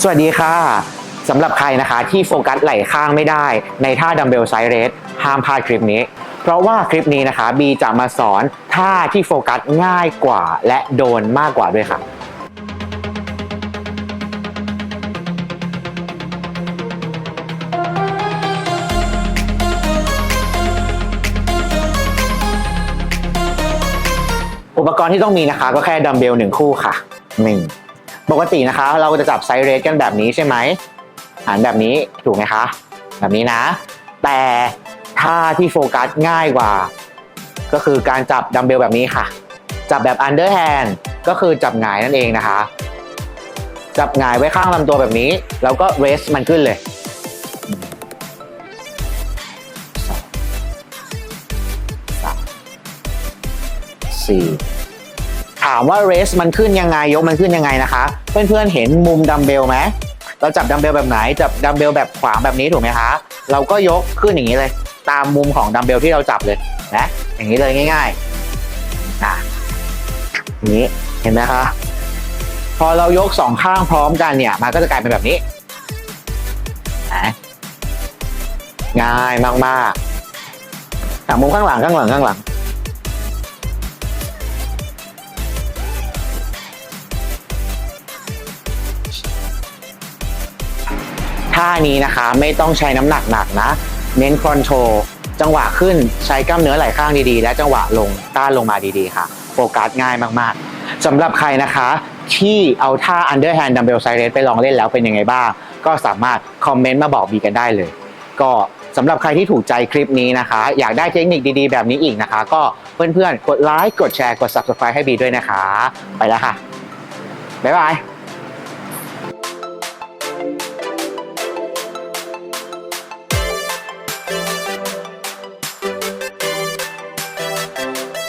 สวัสดีค่ะสำหรับใครนะคะที่โฟกัสไหล่ข้างไม่ได้ในท่าดัมเบลไซเรสห้ามพลาดคลิปนี้ เพราะว่าคลิปนี้นะคะบีจะมาสอนท่าที่โฟกัสง่ายกว่า และโดนมากกว่าด้วยค่ะอุปกรณ์ที่ต้องมีนะคะก็แค่ดัมเบลหนึ่งคู่ค่ะหนึ่ง ปกตินะคะ เราก็จะจับไซส์เรสกันแบบนี้ใช่ไหมหันแบบนี้ถูกไหมคะ แบบนี้นะ แต่ท่าที่โฟกัสง่ายกว่า ก็คือการจับดัมเบลแบบนี้ค่ะ จับแบบอันเดอร์แฮนด์ก็คือจับหงายนั่นเองนะคะ จับหงายไว้ข้างลำตัวแบบนี้ แล้วก็เรสมันขึ้นเลยสองสามสี่ ถามว่าเรสมันขึ้นยังไงยกมันขึ้นยังไงนะคะ เพื่อนๆเห็นมุมดัมเบลไหมเราจับดัมเบลแบบไหนจับดัมเบลแบบขวางแบบนี้ถูกไหมคะ เราก็ยกขึ้นอย่างนี้เลย ตามมุมของดัมเบลที่เราจับเลยนะอย่างนี้เลยง่ายๆอะนี้เห็นไหมคะพอเรายกสองข้างพร้อมกันเนี่ยมันก็จะกลายเป็นแบบนี้นะง่ายมากๆแต่มุมข้างหลังข้างหลังข้างหลัง ท่านี้นะคะไม่ต้องใช้น้ำหนักหนักนะ เน้นคอนโทรลจังหวะขึ้นใช้กล้ามเนื้อไหล่ข้างดีๆ และจังหวะลงต้านลงมาดีๆค่ะ โฟกัสง่ายมากๆสำหรับใครนะคะ ที่เอาท่า underhand dumbbell side raise ไปลองเล่นแล้วเป็นยังไงบ้าง ก็สามารถคอมเมนต์มาบอกบีกันได้เลย ก็สำหรับใครที่ถูกใจคลิปนี้นะคะ อยากได้เทคนิคดีๆ แบบนี้อีกนะคะ ก็เพื่อนๆ กดไลค์กดแชร์กด subscribe ให้บีด้วยนะคะ ไปแล้วค่ะ บ๊ายบาย